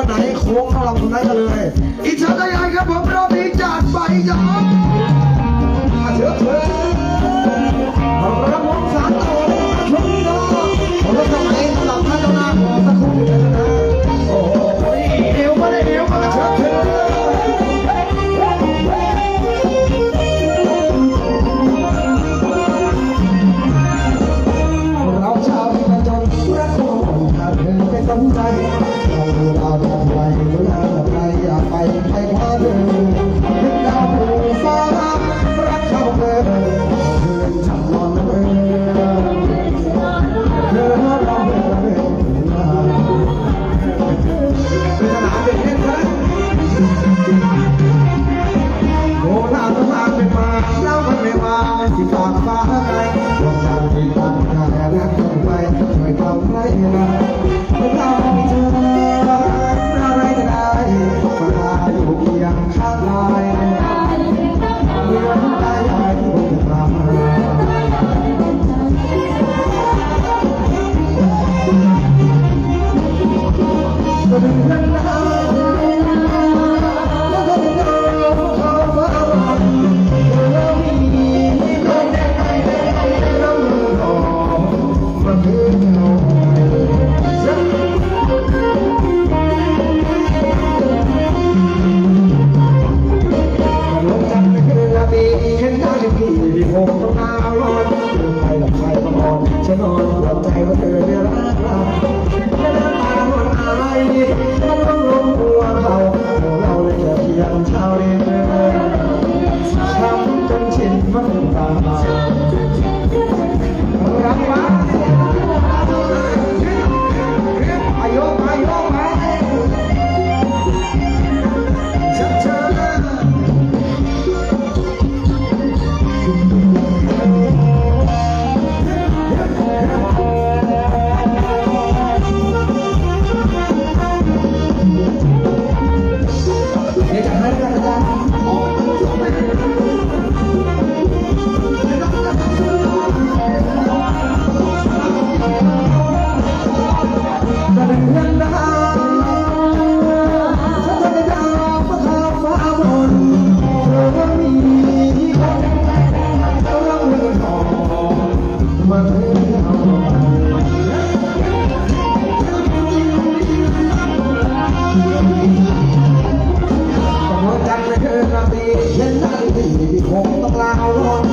วันไหนโค้งพลังคนนั้กันเลย อิจฉาใจครับผมรอบนี้จัดไปจ้า Father. Mama. cloud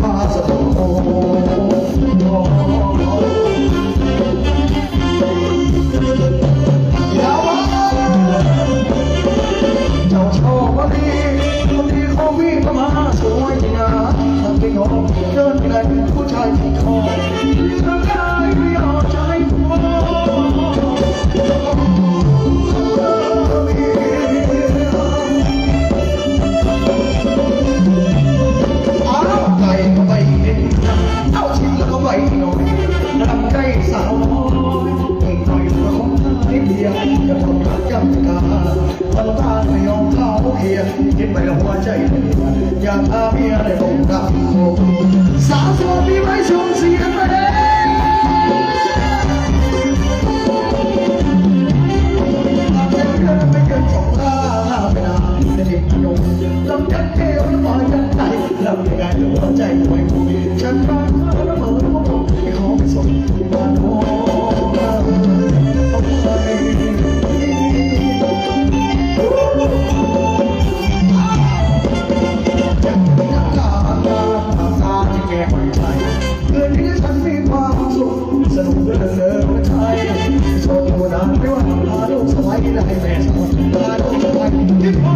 possible. เข้ามาสวยงามทำให้งอเดินเป็นผู้ชายที่คอยเอ ว่าใจในวันอยางอาเมียได้ตงดับสาวสดมีไว้ชมเสียง ที่จะเป็นแมน